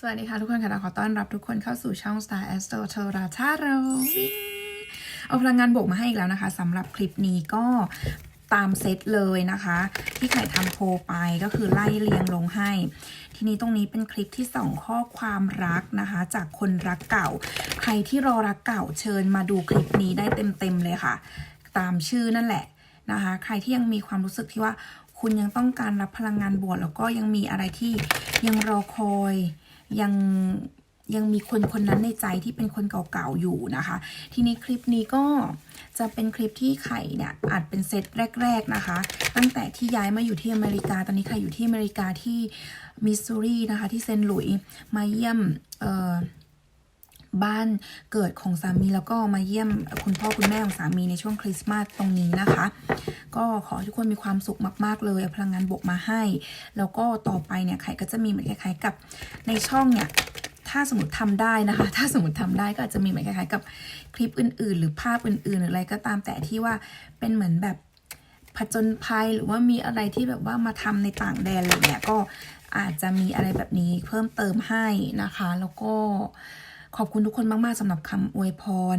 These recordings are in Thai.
สวัสดีค่ะทุกคนค่ะขอต้อนรับทุกคนเข้าสู่ช่อง Star Astro t o r a t a r o เอาพลังงานบวกมาให้อีกแล้วนะคะสำหรับคลิปนี้ก็ตามเซตเลยนะคะ ที่ไข่ทำโพไปก็คือไล่เรียงลงให้ ทีนี้ตรงนี้เป็นคลิปที่ส่องข้อความรักนะคะ จากคนรักเก่า ใครที่รอรักเก่าเชิญมาดูคลิปนี้ได้เต็มๆเลยค่ะ ตามชื่อนั่นแหละนะคะ ใครที่ยังมีความรู้สึกที่ว่า คุณยังต้องการรับพลังงานบวกแล้วก็ยังมีอะไรที่ยังรอคอย ยังยังมีคนคนนั้นในใจที่เป็นคนเก่าๆอยู่นะคะ ทีนี้คลิปนี้ก็จะเป็นคลิปที่ไข่เนี่ยอาจเป็นเซตแรก ๆนะคะ ตั้งแต่ที่ย้ายมาอยู่ที่อเมริกา ตอนนี้ไข่อยู่ที่อเมริกาที่มิสซูรีนะคะ ที่เซนต์หลุยส์มาเยี่ยมเอ่อ บ้านเกิดของสามีแล้วก็มาเยี่ยมคุณพ่อคุณแม่ของสามีในช่วงคริสต์มาสตรงนี้นะคะ ก็ขอให้ทุกคนมีความสุขมาก ๆ เลยพลังงานบวกมาให้ แล้วก็ต่อไปเนี่ยไข่ก็จะมีเหมือนคล้ายๆกับในช่องเนี่ยถ้าสมมติทำได้นะคะ ถ้าสมมติทำได้ก็อาจจะมีเหมือนคล้ายๆกับคลิปอื่น ๆ หรือภาพอื่นๆหรืออะไรก็ตามแต่ที่ว่าเป็นเหมือนแบบผจญภัยหรือว่ามีอะไรที่แบบว่ามาทำในต่างแดนอะไรเนี่ยก็อาจจะมีอะไรแบบนี้เพิ่มเติมให้นะคะ แล้วก็ ขอบคุณทุกคนมาก ๆสำหรับคำอวยพร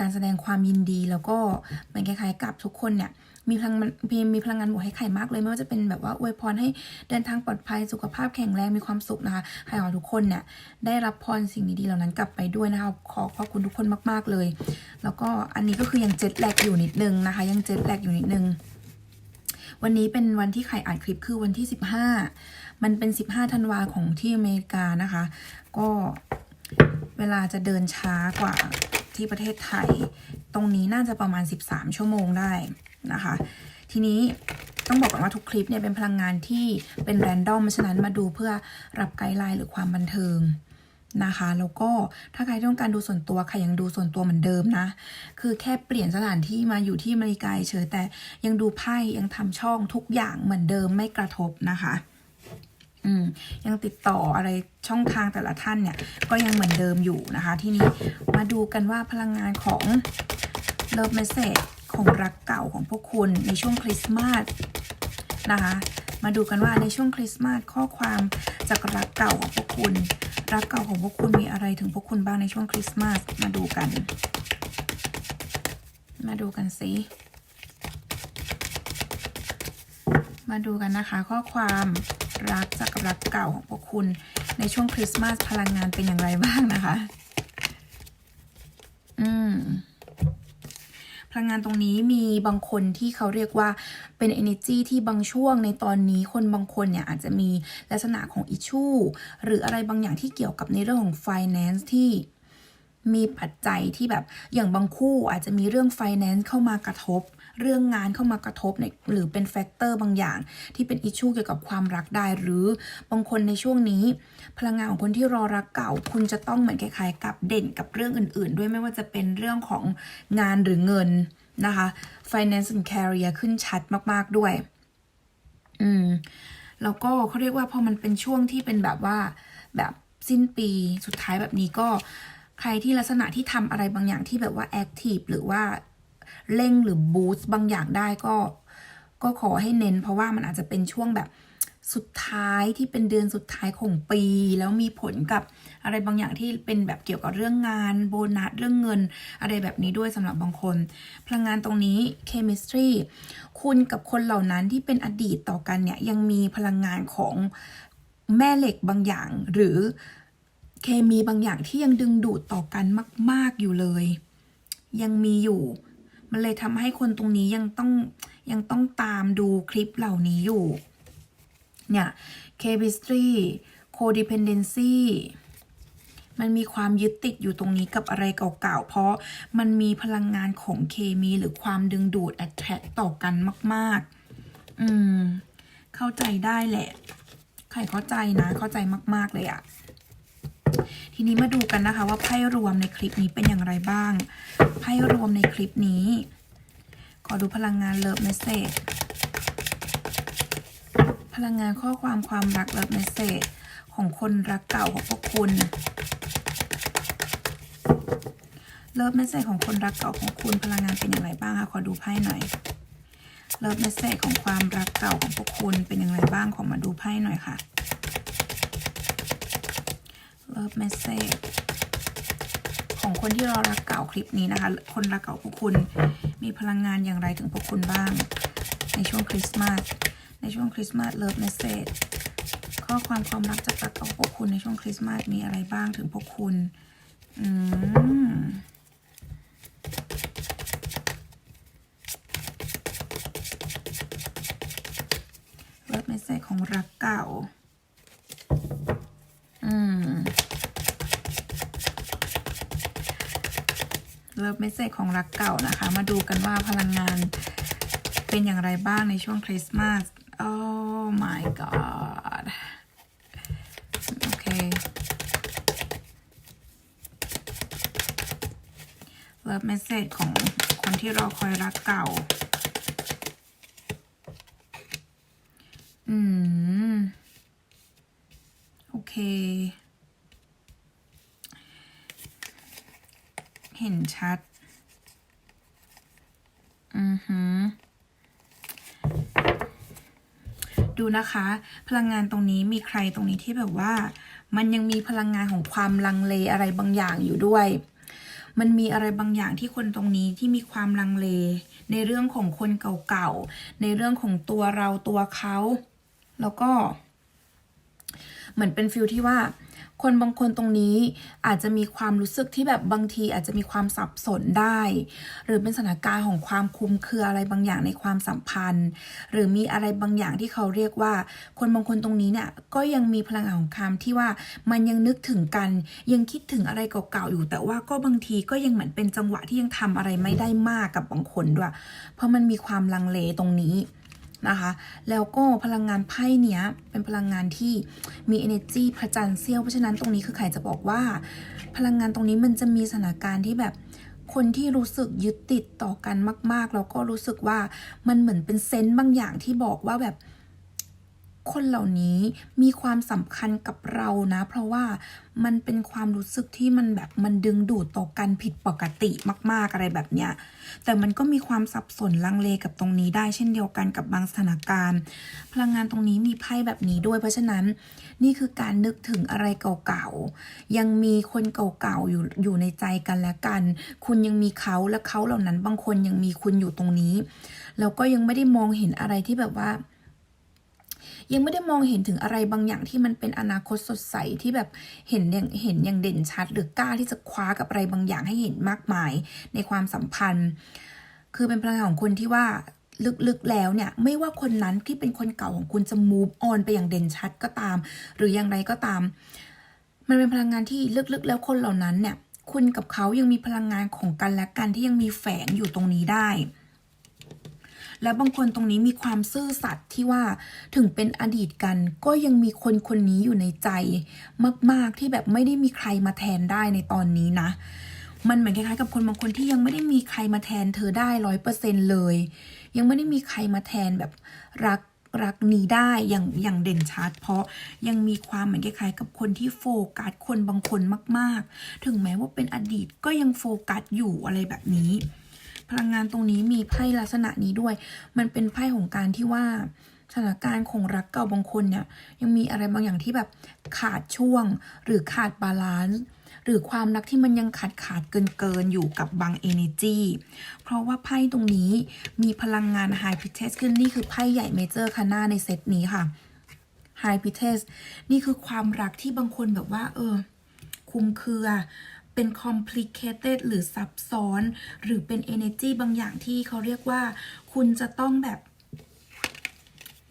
การแสดงความยินดีแล้วก็เหมือนคล้ายๆกับทุกคนเนี่ยมีพลังมีมีพลังงานบวกให้ไข่มากเลยไม่ว่าจะเป็นแบบว่าอวยพรให้เดินทางปลอดภัยสุขภาพแข็งแรงมีความสุขนะคะไข่ขอทุกคนเนี่ยได้รับพรสิ่งดีๆเหล่านั้นกลับไปด้วยนะคะขอขอบคุณทุกคนมาก ๆเลย แล้วก็อันนี้ก็คือยังเจ็ตแลกอยู่นิดนึงนะคะ ยังเจ็ตแลกอยู่นิดนึงวันนี้เป็นวันที่ไข่อัดคลิปคือวันที่ 15 มันเป็น 15ธันวาของที่อเมริกานะคะ ก็ เวลาจะเดินช้ากว่าที่ประเทศไทย ตรงนี้น่าจะประมาณ 13 ชั่วโมงได้นะคะ ทีนี้ต้องบอกก่อนว่าทุกคลิปเนี่ยเป็นพลังงานที่เป็นแรนดอมฉะนั้นมาดูเพื่อรับไกด์ไลน์หรือความบันเทิงนะคะ แล้วก็ถ้าใครต้องการดูส่วนตัวใครยังดูส่วนตัวเหมือนเดิมนะ คือแค่เปลี่ยนสถานที่มาอยู่ที่อเมริกาเฉยแต่ยังดูไพ่ยังทำช่องทุกอย่างเหมือนเดิมไม่กระทบนะคะ อืมยังติดต่ออะไรช่องทางแต่ละท่านเนี่ย ก็ยังเหมือนเดิมอยู่นะคะ ทีนี้มาดูกันว่าพลังงานของเลิฟเมสเซจของรักเก่าของพวกคุณในช่วงคริสต์มาสนะคะ มาดูกันว่าในช่วงคริสต์มาสข้อความจากรักเก่าของพวกคุณ รักเก่าของพวกคุณมีอะไรถึงพวกคุณบ้างในช่วงคริสต์มาสมาดูกัน มาดูกันสิมาดูกันนะคะข้อความ รักจากรักเก่าของพวกคุณ ในช่วงคริสต์มาสพลังงานเป็นอย่างไรบ้างนะคะ อืมพลังงานตรงนี้มีบางคนที่เขาเรียกว่าเป็น energy ที่บางช่วงในตอนนี้คนบางคนเนี่ยอาจจะมีลักษณะของ issue หรืออะไรบางอย่างที่เกี่ยวกับในเรื่องของ finance ที่มีปัจจัยที่แบบอย่างบางคู่อาจจะมีเรื่อง finance เข้ามากระทบ เรื่องงานเข้ามากระทบในหรือเป็นแฟกเตอร์บางอย่าง ที่เป็นอิชชูเกี่ยวกับความรักได้ หรือบางคนในช่วงนี้ พลังงานของคนที่รอรักเก่า คุณจะต้องเหมือนคล้ายๆ กับเด่นกับเรื่องอื่น ๆ ด้วยไม่ว่าจะเป็นเรื่องของงานหรือเงินนะคะ finance and career ขึ้นชัดมากๆด้วย อืม แล้วก็เขาเรียกว่าพอมันเป็นช่วงที่เป็นแบบว่า แบบสิ้นปีสุดท้ายแบบนี้ก็ใครที่ลักษณะที่ทำอะไรบางอย่างที่แบบว่าแอคทีฟหรือว่า เร่งหรือบูสต์บางอย่างได้ก็ ก็ขอให้เน้น เพราะว่ามันอาจจะเป็นช่วงแบบสุดท้ายที่เป็นเดือนสุดท้ายของปี แล้วมีผลกับอะไรบางอย่างที่เป็นแบบเกี่ยวกับเรื่องงานโบนัสเรื่องเงิน อะไรแบบนี้ด้วยสำหรับบางคน พลังงานตรงนี้ chemistry คุณกับคนเหล่านั้นที่เป็นอดีตต่อกันเนี่ย ยังมีพลังงานของแม่เหล็กบางอย่าง หรือเคมีบางอย่างที่ยังดึงดูดต่อกันมาก ๆอยู่เลย ยังมีอยู่ มันเลยทำให้คนตรงนี้ยังต้องยังต้องตามดูคลิปเหล่านี้อยู่ เนี่ย chemistry codependency มันมีความยึดติดอยู่ตรงนี้กับอะไรเก่าๆ เพราะมันมีพลังงานของเคมีหรือความดึงดูด attract ต่อกันมาก ๆ อืม เข้าใจได้แหละ ใครเข้าใจนะ เข้าใจมาก ๆ เลยอะ ทีนี้มาดูกันนะคะว่าไพ่รวมในคลิปนี้เป็นอย่างไรบ้าง ไพ่รวมในคลิปนี้ ขอดูพลังงานเลิฟเมสเซจพลังงานข้อความความรักเลิฟเมสเซจของคนรักเก่าของพวกคุณเลิฟเมสเซจของคนรักเก่าของคุณพลังงานเป็นอย่างไรบ้างคะขอดูไพ่หน่อยเลิฟเมสเซจของความรักเก่าของพวกคุณเป็นอย่างไรบ้างขอมาดูไพ่หน่อยค่ะ love message ของคนที่รอรักเก่าคลิปนี้นะคะ คนรักเก่าพวกคุณ มีพลังงานอย่างไรถึงพวกคุณบ้าง ในช่วงคริสต์มาส ในช่วงคริสต์มาส love message ข้อความความรักจากรักเก่าพวกคุณในช่วงคริสต์มาสมีอะไรบ้างถึงพวกคุณ อืม เลิฟเมสเซจของรักเก่า อืม เลิฟเมสเซจของรักเก่านะคะ มาดูกันว่าพลังงานเป็นอย่างไรบ้างในช่วงคริสต์มาส Oh my god โอเค เลิฟเมสเซจของคนที่รอคอยรักเก่า อืม โอเค เห็นชัด อือหือ ดูนะคะ พลังงานตรงนี้มีใครตรงนี้ที่แบบว่า มันยังมีพลังงานของความลังเลอะไรบางอย่างอยู่ด้วย มันมีอะไรบางอย่างที่คนตรงนี้ที่มีความลังเล ในเรื่องของคนเก่าๆในเรื่องของตัวเราตัวเขา แล้วก็ เหมือนเป็นฟิลที่ว่า คนบางคนตรงนี้อาจจะมีความรู้สึกที่แบบบางทีอาจจะมีความสับสนได้ หรือเป็นสถานการณ์ของความคุมเครืออะไรบางอย่างในความสัมพันธ์ หรือมีอะไรบางอย่างที่เขาเรียกว่า คนบางคนตรงนี้เนี่ยก็ยังมีพลังงานของคำที่ว่ามันยังนึกถึงกันยังคิดถึงอะไรเก่าๆอยู่ แต่ว่าก็บางทีก็ยังเหมือนเป็นจังหวะที่ยังทำอะไรไม่ได้มากกับบางคนด้วยเพราะมันมีความลังเลตรงนี้ นะคะ แล้วก็พลังงานไพ่เนี้ยเป็นพลังงานที่มี energy พระจันทร์เซี่ยว เพราะฉะนั้นตรงนี้คือไข่จะบอกว่า พลังงานตรงนี้มันจะมีสถานการณ์ที่แบบคนที่รู้สึกยึดติดต่อกันมาก ๆ แล้วก็รู้สึกว่ามันเหมือนเป็นเซนต์บางอย่างที่บอกว่าแบบ คนเหล่านี้มีความสำคัญกับเรานะ เพราะว่ามันเป็นความรู้สึกที่มันแบบมันดึงดูดต่อกันผิดปกติมาก ๆอะไรแบบเนี้ย แต่มันก็มีความสับสนลังเลกับตรงนี้ได้เช่นเดียวกันกับบางสถานการณ์ พลังงานตรงนี้มีไพ่แบบนี้ด้วย เพราะฉะนั้นนี่คือการนึกถึงอะไรเก่าๆ ยังมีคนเก่าๆอยู่อยู่ในใจกันและกัน คุณยังมีเขาและเขาเหล่านั้นบางคนยังมีคุณอยู่ตรงนี้ แล้วก็ยังไม่ได้มองเห็นอะไรที่แบบว่า ยังไม่ได้มองเห็นถึงอะไรบางอย่างที่มันเป็นอนาคตสดใสที่แบบเห็นอย่างเห็นอย่างเด่นชัด หรือกล้าที่จะคว้ากับอะไรบางอย่างให้เห็นมากมายในความสัมพันธ์ คือเป็นพลังงานของคนที่ว่าลึกๆ แล้วเนี่ย ไม่ว่าคนนั้นที่เป็นคนเก่าของคุณจะ move on ไปอย่างเด่นชัดก็ตาม หรืออย่างไรก็ตาม มันเป็นพลังงานที่ลึกๆ แล้วคนเหล่านั้นเนี่ย คุณกับเขายังมีพลังงานของกันและกันที่ยังมีแฝงอยู่ตรงนี้ได้ และบางคนตรงนี้มีความซื่อสัตย์ที่ว่าถึงเป็นอดีตกัน ก็ยังมีคนคนนี้อยู่ในใจมาก ๆที่แบบไม่ได้มีใครมาแทนได้ในตอนนี้นะ มันเหมือนคล้ายๆกับคนบางคนที่ยังไม่ได้มีใครมาแทนเธอได้ร้อยเปอร์เซ็นเลย ยังไม่ได้มีใครมาแทนแบบรักรักนี้ได้อย่างอย่างเด่นชัด เพราะยังมีความเหมือนคล้ายๆกับคนที่โฟกัสคนบางคนมาก ๆ ถึงแม้ว่าเป็นอดีตก็ยังโฟกัสอยู่อะไรแบบนี้ พลังงานตรงนี้มีไพ่ลักษณะนี้ด้วย มันเป็นไพ่ของการที่ว่าสถานการณ์ของรักเก่าบางคนเนี่ยยังมีอะไรบางอย่างที่แบบขาดช่วง หรือขาดบาลานซ์หรือความรักที่มันยังขาดขาดเกินเกินอยู่กับบาง energy เพราะว่าไพ่ตรงนี้มีพลังงาน high p i t e s ขึ้นนี่คือไพ่ใหญ่เมเจอร์คาน่าในเซตนี้ค่ะ high p i t e s นี่คือความรักที่บางคนแบบว่า เออ คุมเครือ เป็น complicated หรือซับซ้อน หรือเป็น energy บางอย่างที่เขาเรียกว่า คุณจะต้องแบบ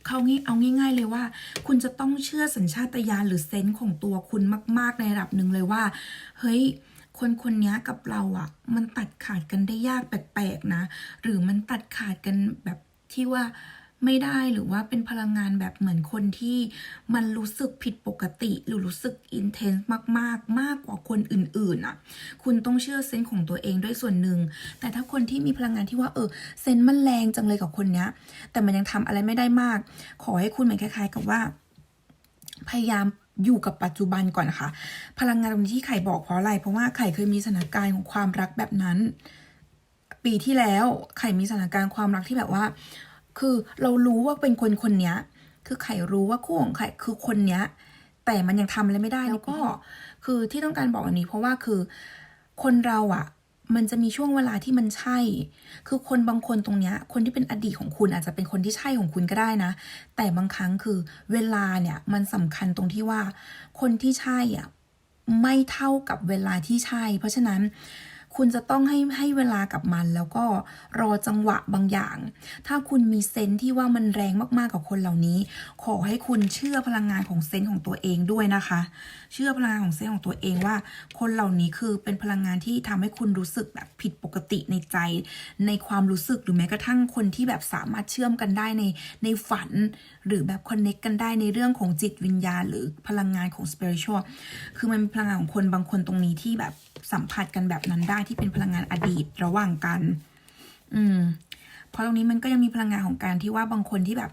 เขางี้เอาง่าย ๆ เลยว่า คุณจะต้องเชื่อสัญชาตญาณหรือเซนส์ของตัวคุณมาก ๆ ในระดับหนึ่งเลยว่า เฮ้ย คนคนนี้กับเราอะ่ะ มันตัดขาดกันได้ยากแปลกๆนะ หรือมันตัดขาดกันแบบที่ว่า ไม่ได้หรือว่าเป็นพลังงานแบบเหมือนคนที่มันรู้สึกผิดปกติ หรือรู้สึกอินเทนส์มากๆ มากกว่าคนอื่นๆอะ คุณต้องเชื่อเซนส์ของตัวเองด้วยส่วนหนึ่ง แต่ถ้าคนที่มีพลังงานที่ว่าเออเซนส์มันแรงจังเลยกับคนเนี้ย แต่มันยังทำอะไรไม่ได้มาก ขอให้คุณเหมือนคล้าย ๆ กับว่า พยายามอยู่กับปัจจุบันก่อนค่ะพลังงานตรงนี้ที่ไข่บอกเพราะอะไร เพราะว่าไข่เคยมีสถานการณ์ของความรักแบบนั้น ปีที่แล้วไข่มีสถานการณ์ความรักที่แบบว่า คือเรารู้ว่าเป็นคนคนเนี้ยคือไข่รู้ว่าคู่ของไข่คือคนเนี้ย แต่มันยังทำอะไรไม่ได้แล้วก็ คือที่ต้องการบอกอันนี้เพราะว่าคือคนเราอะ่ะ มันจะมีช่วงเวลาที่มันใช่ คือคนบางคนตรงเนี้ย คนที่เป็นอดีตของคุณอาจจะเป็นคนที่ใช่ของคุณก็ได้นะ แต่บางครั้งคือเวลาเนี่ยมันสำคัญตรงที่ว่า คนที่ใช่อะไม่เท่ากับเวลาที่ใช่ เพราะฉะนั้น คุณจะต้องให้ให้เวลากับมัน แล้วก็รอจังหวะบางอย่าง ถ้าคุณมีเซนที่ว่ามันแรงมากๆกับคนเหล่านี้ ขอให้คุณเชื่อพลังงานของเซนของตัวเองด้วยนะคะ เชื่อพลังงานของเซนของตัวเองว่า คนเหล่านี้คือเป็นพลังงานที่ทำให้คุณรู้สึกแบบผิดปกติในใจ ในความรู้สึกหรือแม้กระทั่งคนที่แบบสามารถเชื่อมกันได้ในในฝัน หรือแบบคอนเน็กกันได้ในเรื่องของจิตวิญญาณ หรือพลังงานของสเปริชวลคือมันเป็นพลังงานของคนบางคนตรงนี้ที่แบบ สัมผัสกันแบบนั้นได้ที่เป็นพลังงานอดีตระหว่างกัน อืม เพราะตรงนี้มันก็ยังมีพลังงานของการที่ว่าบางคนที่แบบ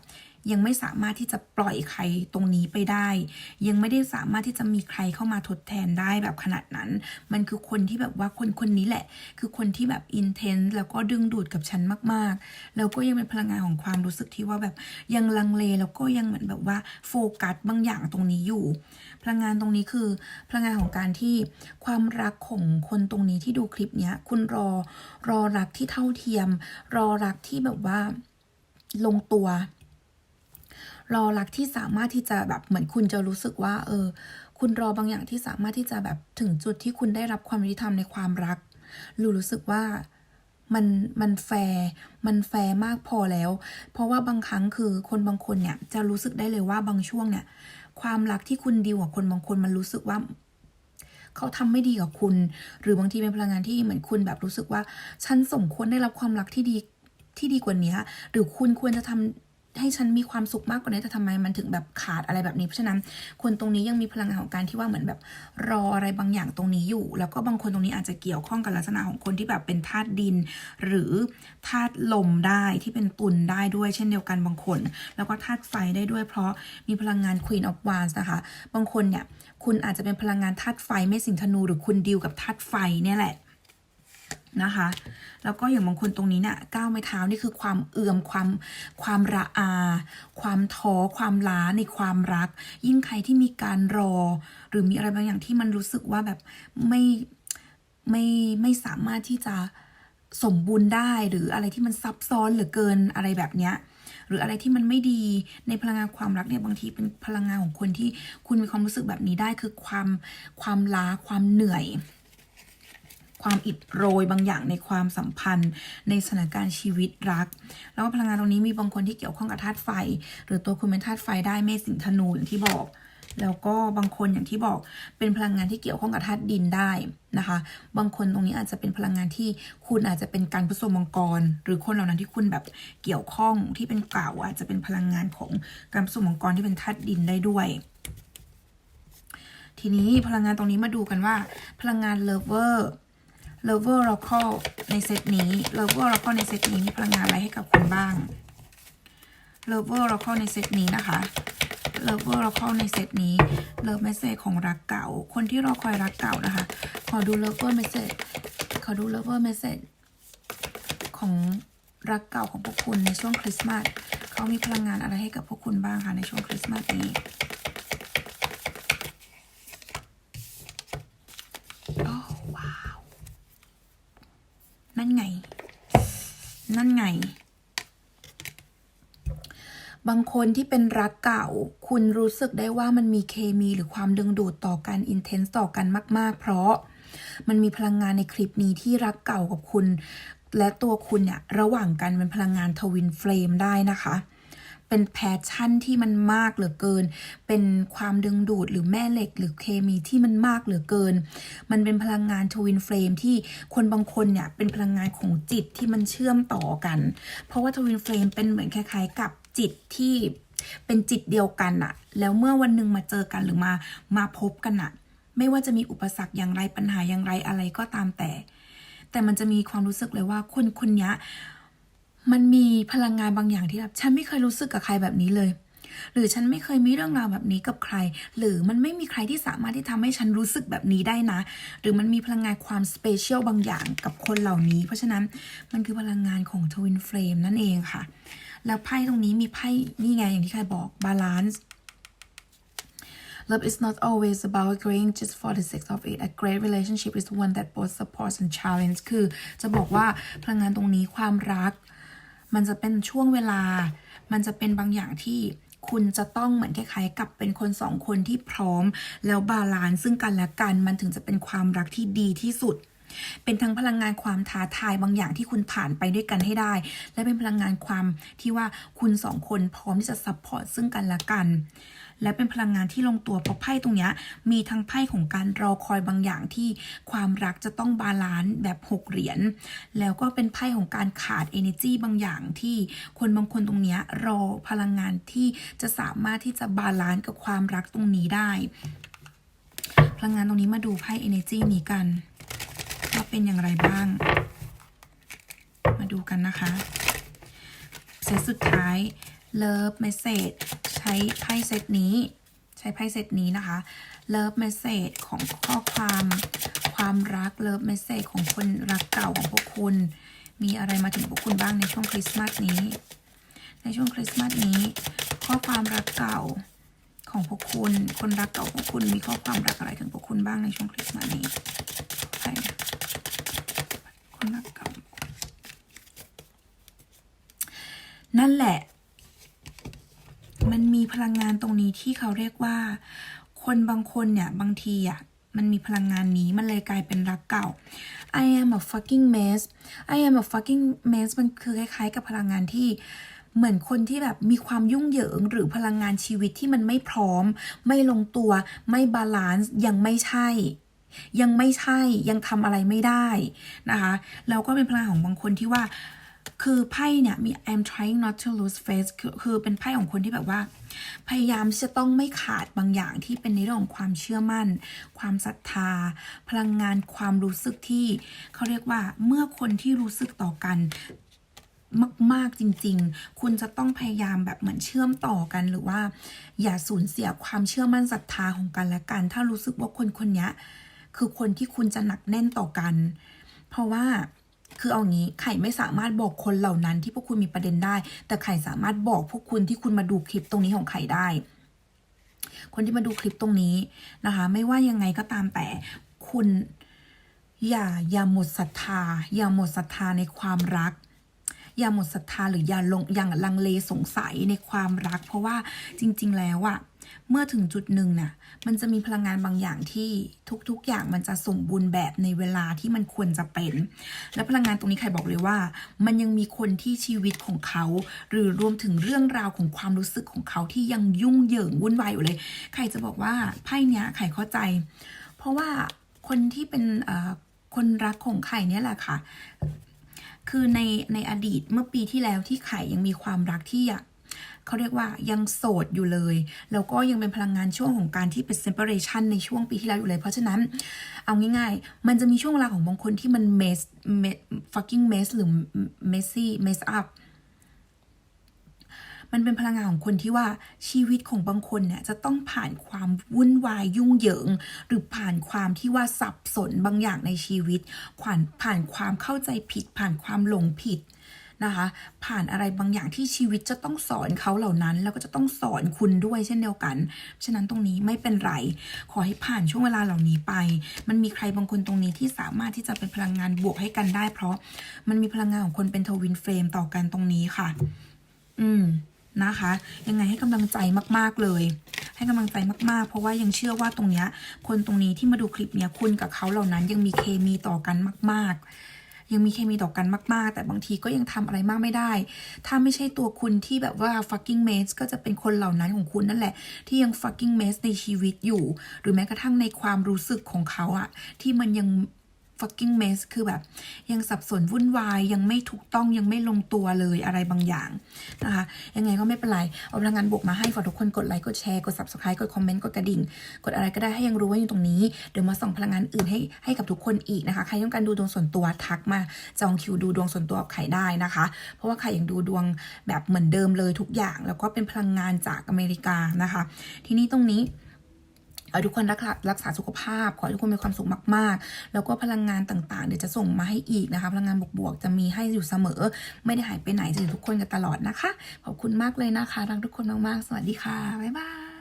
ยังไม่สามารถที่จะปล่อยใครตรงนี้ไปได้ ยังไม่ได้สามารถที่จะมีใครเข้ามาทดแทนได้แบบขนาดนั้น มันคือคนที่แบบว่าคนคนนี้แหละ คือคนที่แบบอินเทนส์แล้วก็ดึงดูดกับฉันมากๆ แล้วก็ยังเป็นพลังงานของความรู้สึกที่ว่าแบบยังลังเลแล้วก็ยังเหมือนแบบว่าโฟกัสบางอย่างตรงนี้อยู่ พลังงานตรงนี้คือพลังงานของการที่ความรักของคนตรงนี้ที่ดูคลิปเนี้ยคุณรอรอรักที่เท่าเทียม รอรักที่แบบว่าลงตัว รอรักที่สามารถที่จะแบบเหมือนคุณจะรู้สึกว่า เออ คุณรอบางอย่างที่สามารถที่จะแบบถึงจุดที่คุณได้รับความยุติธรรมในความรักหรือรู้สึกว่ามันมันแฟร์มันแฟร์มากพอแล้ว เพราะว่าบางครั้งคือคนบางคนเนี่ยจะรู้สึกได้เลยว่าบางช่วงเนี่ย ความรักที่คุณดีลกับคนบางคนมันรู้สึกว่าเขาทำไม่ดีกับคุณ หรือบางทีเป็นพลังงานที่เหมือนคุณแบบรู้สึกว่า ฉันสมควรได้รับความรักที่ดีที่ดีกว่านี้ หรือคุณควรจะทำ ให้ฉันมีความสุขมากกว่านี้แต่ทำไมมันถึงแบบขาดอะไรแบบนี้เพราะฉะนั้นคนตรงนี้ยังมีพลังงานของการที่ว่าเหมือนแบบรออะไรบางอย่างตรงนี้อยู่ แล้วก็บางคนตรงนี้อาจจะเกี่ยวข้องกับลักษณะของคนที่แบบเป็นธาตุดิน หรือธาตุลมได้ที่เป็นตุลได้ด้วยเช่นเดียวกันบางคน แล้วก็ธาตุไฟได้ด้วย เพราะมีพลังงาน Queen of Wands นะคะ บางคนเนี่ยคุณอาจจะเป็นพลังงานธาตุไฟไม่สิงธนูหรือคุณดีลกับธาตุไฟเนี่ยแหละ นะคะ แล้วก็อย่างบางคนตรงนี้เนี่ยก้าวไม้เท้านี่คือความเอื่อมความความระอา ความท้อความล้าในความรัก ยิ่งใครที่มีการรอ หรือมีอะไรบางอย่างที่มันรู้สึกว่าแบบไม่ไม่ไม่สามารถที่จะสมบูรณ์ได้หรืออะไรที่มันซับซ้อนเหลือเกินอะไรแบบเนี้ยหรืออะไรที่มันไม่ดีในพลังงานความรักเนี่ยบางทีเป็นพลังงานของคนที่คุณมีความรู้สึกแบบนี้ได้คือความความล้าความเหนื่อย ความอิดโรยบางอย่างในความสัมพันธ์ ในสถานการณ์ชีวิตรัก แล้วก็พลังงานตรงนี้มีบางคนที่เกี่ยวข้องกับธาตุไฟ หรือตัวคุณเป็นธาตุไฟได้เมษสิงธนูอย่างที่บอกแล้วก็บางคนอย่างที่บอกเป็นพลังงานที่เกี่ยวข้องกับธาตุดินได้นะคะ บางคนตรงนี้อาจจะเป็นพลังงานที่คุณอาจจะเป็นการผสมมังกร หรือคนเหล่านั้นที่คุณแบบเกี่ยวข้องที่เป็นกล่าวอาจจะเป็นพลังงานของการผสมมังกรที่เป็นธาตุดินได้ด้วย ทีนี้พลังงานตรงนี้มาดูกันว่า พลังงาน lover lover oracle ในเซตนี้ lover oracle ในเซตนี้มีพลังงานอะไรให้กับคุณบ้าง lover oracle ในเซตนี้นะคะ lover oracle ในเซตนี้ love message ของรักเก่า คนที่รอคอยรักเก่านะคะ ขอดู lover message ขอดู lover message ของรักเก่าของพวกคุณในช่วงคริสต์มาสเขามีพลังงานอะไรให้กับพวกคุณบ้างคะในช่วงคริสต์มาสนี้ โอ้ว้าว นั่นไง นั่นไง บางคนที่เป็นรักเก่า คุณรู้สึกได้ว่ามันมีเคมีหรือความดึงดูดต่อกันอินเทนส์ต่อกันมาก ๆ เพราะมันมีพลังงานในคลิปนี้ที่รักเก่ากับคุณ และตัวคุณเนี่ย ระหว่างกันเป็นพลังงานทวินเฟลมได้นะคะ เป็นแพชชั่นที่มันมากเหลือเกิน เป็นความดึงดูดหรือแม่เหล็กหรือเคมีที่มันมากเหลือเกิน มันเป็นพลังงานทวินเฟลมที่คนบางคนเนี่ยเป็นพลังงานของจิตที่มันเชื่อมต่อกัน เพราะว่าทวินเฟลมเป็นเหมือนคล้าย ๆ กับจิตที่เป็นจิตเดียวกันอะแล้วเมื่อวันหนึ่งมาเจอกันหรือมามาพบกันอะไม่ว่าจะมีอุปสรรคอย่างไรปัญหาอย่างไรอะไรก็ตามแต่ แต่มันจะมีความรู้สึกเลยว่าคนคนนี้ มันมีพลังงานบางอย่างที่แบบฉันไม่เคยรู้สึกกับใครแบบนี้เลย หรือฉันไม่เคยมีเรื่องราวแบบนี้กับใคร หรือมันไม่มีใครที่สามารถที่ทำให้ฉันรู้สึกแบบนี้ได้นะ หรือมันมีพลังงานความสเปเชียลบางอย่างกับคนเหล่านี้ เพราะฉะนั้นมันคือพลังงานของทวินเฟลมนั่นเองค่ะ แล้วไพ่ตรงนี้มีไพ่นี่ไงอย่างที่ใครบอกบาลานซ์ Love is not always about agreeing just for the sake of it. A great relationship is one that both supports and challenges คือจะบอกว่าพลังงานตรงนี้ความรัก มันจะเป็นช่วงเวลา มันจะเป็นบางอย่างที่คุณจะต้องเหมือนคล้ายๆกับเป็นคนสองคนที่พร้อม แล้วบาลานซ์ซึ่งกันและกัน มันถึงจะเป็นความรักที่ดีที่สุด เป็นทั้งพลังงานความท้าทายบางอย่างที่คุณผ่านไปด้วยกันให้ได้ และเป็นพลังงานความที่ว่าคุณสองคนพร้อมที่จะซัพพอร์ตซึ่งกันและกัน และเป็นพลังงานที่ลงตัวเพราะไพ่ตรงนี้มีทั้งไพ่ของการรอคอยบางอย่างที่ความรักจะต้องบาลานซ์แบบหกเหรียญแล้วก็เป็นไพ่ของการขาด energy บางอย่างที่คนบางคนตรงนี้รอพลังงานที่จะสามารถที่จะบาลานซ์กับความรักตรงนี้ได้ พลังงานตรงนี้มาดูไพ่ energy นี้กันว่าเป็นอย่างไรบ้าง มาดูกันนะคะเซตสุดท้าย Love Message ใช้ไพ่เซตนี้ ใช้ไพ่เซตนี้นะคะ Love Message ของข้อความความรัก Love Message ของคนรักเก่าของพวกคุณ มีอะไรมาถึงพวกคุณบ้างในช่วงคริสต์มาสนี้ ในช่วงคริสต์มาสนี้ ข้อความรักเก่าของพวกคุณ คนรักเก่าของคุณมีข้อความรักอะไรถึงพวกคุณบ้างในช่วงคริสต์มาสนี้ใครนะคนรักเก่านั่นแหละ พลังงานตรงนี้ที่เขาเรียกว่า คนบางคนเนี่ยบางทีอะมันมีพลังงานนี้มันเลยกลายเป็นรักเก่า I am a fucking mess I am a fucking mess มันคือคล้ายๆ กับพลังงานที่เหมือนคนที่แบบมีความยุ่งเหยิงหรือพลังงานชีวิตที่มันไม่พร้อม ไม่ลงตัว ไม่บาลานซ์ยังไม่ใช่ ยังไม่ใช่ยังทำอะไรไม่ได้นะคะแล้วก็เป็นพลังของบางคนที่ว่า คือไพ่เนี่ยมี I'm trying not to lose faith คือคือเป็นไพ่ของคนที่แบบว่า พยายามจะต้องไม่ขาดบางอย่างที่เป็นในเรื่องของความเชื่อมั่น ความศรัทธา พลังงานความรู้สึกที่เขาเรียกว่าเมื่อคนที่รู้สึกต่อกันมาก ๆ จริง ๆ คุณจะต้องพยายามแบบเหมือนเชื่อมต่อกันหรือว่า อย่าสูญเสียความเชื่อมั่นศรัทธาของกันและกัน ถ้ารู้สึกว่าคนคนนี้คือคนที่คุณจะหนักแน่นต่อกัน เพราะว่า คือเอางี้ไข่ไม่สามารถบอกคนเหล่านั้นที่พวกคุณมีประเด็นได้ แต่ไข่สามารถบอกพวกคุณที่คุณมาดูคลิปตรงนี้ของไข่ได้ คนที่มาดูคลิปตรงนี้นะคะ ไม่ว่ายังไงก็ตามแต่คุณอย่าอย่าหมดศรัทธา อย่าหมดศรัทธาในความรัก อย่าหมดศรัทธาหรืออย่าลงอย่างลังเลสงสัยในความรัก เพราะว่าจริง ๆ แล้วอะ เมื่อถึงจุดหนึ่งน่ะ มันจะมีพลังงานบางอย่างที่ทุกๆ อย่างมันจะสมบูรณ์แบบในเวลาที่มันควรจะเป็น และพลังงานตรงนี้ใครบอกเลยว่า มันยังมีคนที่ชีวิตของเขา หรือรวมถึงเรื่องราวของความรู้สึกของเขาที่ยังยุ่งเหยิงวุ่นวายอยู่เลย ใครจะบอกว่าไพ่เนี้ยใครเข้าใจ เพราะว่าคนที่เป็นคนรักของไข่เนี่ยแหละค่ะ คือในในอดีตเมื่อปีที่แล้วที่ไข่ยังมีความรักที่อยาก เขาเรียกว่ายังโสดอยู่เลย แล้วก็ยังเป็นพลังงานช่วงของการที่เป็น separation ในช่วงปีที่แล้วอยู่เลย เพราะฉะนั้นเอาง่ายๆ มันจะมีช่วงเวลาของบางคนที่มัน mess fucking mess หรือ messy mess up มันเป็นพลังงานของคนที่ว่าชีวิตของบางคนเนี่ยจะต้องผ่านความวุ่นวายยุ่งเหยิง หรือผ่านความที่ว่าสับสนบางอย่างในชีวิตผ่านผ่านความเข้าใจผิด ผ่านความหลงผิด นะคะ ผ่านอะไรบางอย่างที่ชีวิตจะต้องสอนเขาเหล่านั้น แล้วก็จะต้องสอนคุณด้วยเช่นเดียวกัน ฉะนั้นตรงนี้ไม่เป็นไร ขอให้ผ่านช่วงเวลาเหล่านี้ไป มันมีใครบางคนตรงนี้ที่สามารถที่จะเป็นพลังงานบวกให้กันได้ เพราะมันมีพลังงานของคนเป็นทวินเฟรมต่อกันตรงนี้ค่ะ อืมนะคะ ยังไงให้กำลังใจมาก ๆ เลย ให้กำลังใจมากๆ เพราะว่ายังเชื่อว่าตรงเนี้ยคนตรงนี้ที่มาดูคลิปเนี้ยคุณกับเขาเหล่านั้นยังมีเคมีต่อกันมาก ๆ ยังมีเคมีต่อกันมาก ๆ แต่บางทีก็ยังทำอะไรมากไม่ได้ ถ้าไม่ใช่ตัวคุณที่แบบว่า fucking mess ก็จะเป็นคนเหล่านั้นของคุณนั่นแหละ ที่ยัง fucking mess ในชีวิตอยู่ หรือแม้กระทั่งในความรู้สึกของเขาอะที่มันยัง fucking mess คือแบบ ยังสับสนวุ่นวายยังไม่ถูกต้องยังไม่ลงตัวเลยอะไรบางอย่างนะคะ ยังไงก็ไม่เป็นไร เอาพลังงานบวกมาให้ฝากทุกคนกดไลค์กดแชร์กด subscribe กดคอมเมนต์กดกระดิ่ง กดอะไรก็ได้ให้ยังรู้ว่าอยู่ตรงนี้ เดี๋ยวมาส่องพลังงานอื่นให้ให้กับทุกคนอีกนะคะ ใครต้องการดูดวงส่วนตัวทักมาจองคิวดูดวงส่วนตัวกับไข่ได้นะคะ เพราะว่าไข่ยังดูดวงแบบเหมือนเดิมเลยทุกอย่าง แล้วก็เป็นพลังงานจากอเมริกานะคะ ทีนี้ตรงนี้ ทุกคนรักษารักษาสุขภาพ ขอให้ทุกคนมีความสุขมาก ๆ แล้วก็พลังงานต่างๆ เดี๋ยวจะส่งมาให้อีกนะคะ พลังงานบวกๆ จะมีให้อยู่เสมอ ไม่ได้หายไปไหนจะอยู่ทุกคนกันตลอดนะคะ ขอบคุณมากเลยนะคะ รักทุกคนมากๆ สวัสดีค่ะ บ๊ายบาย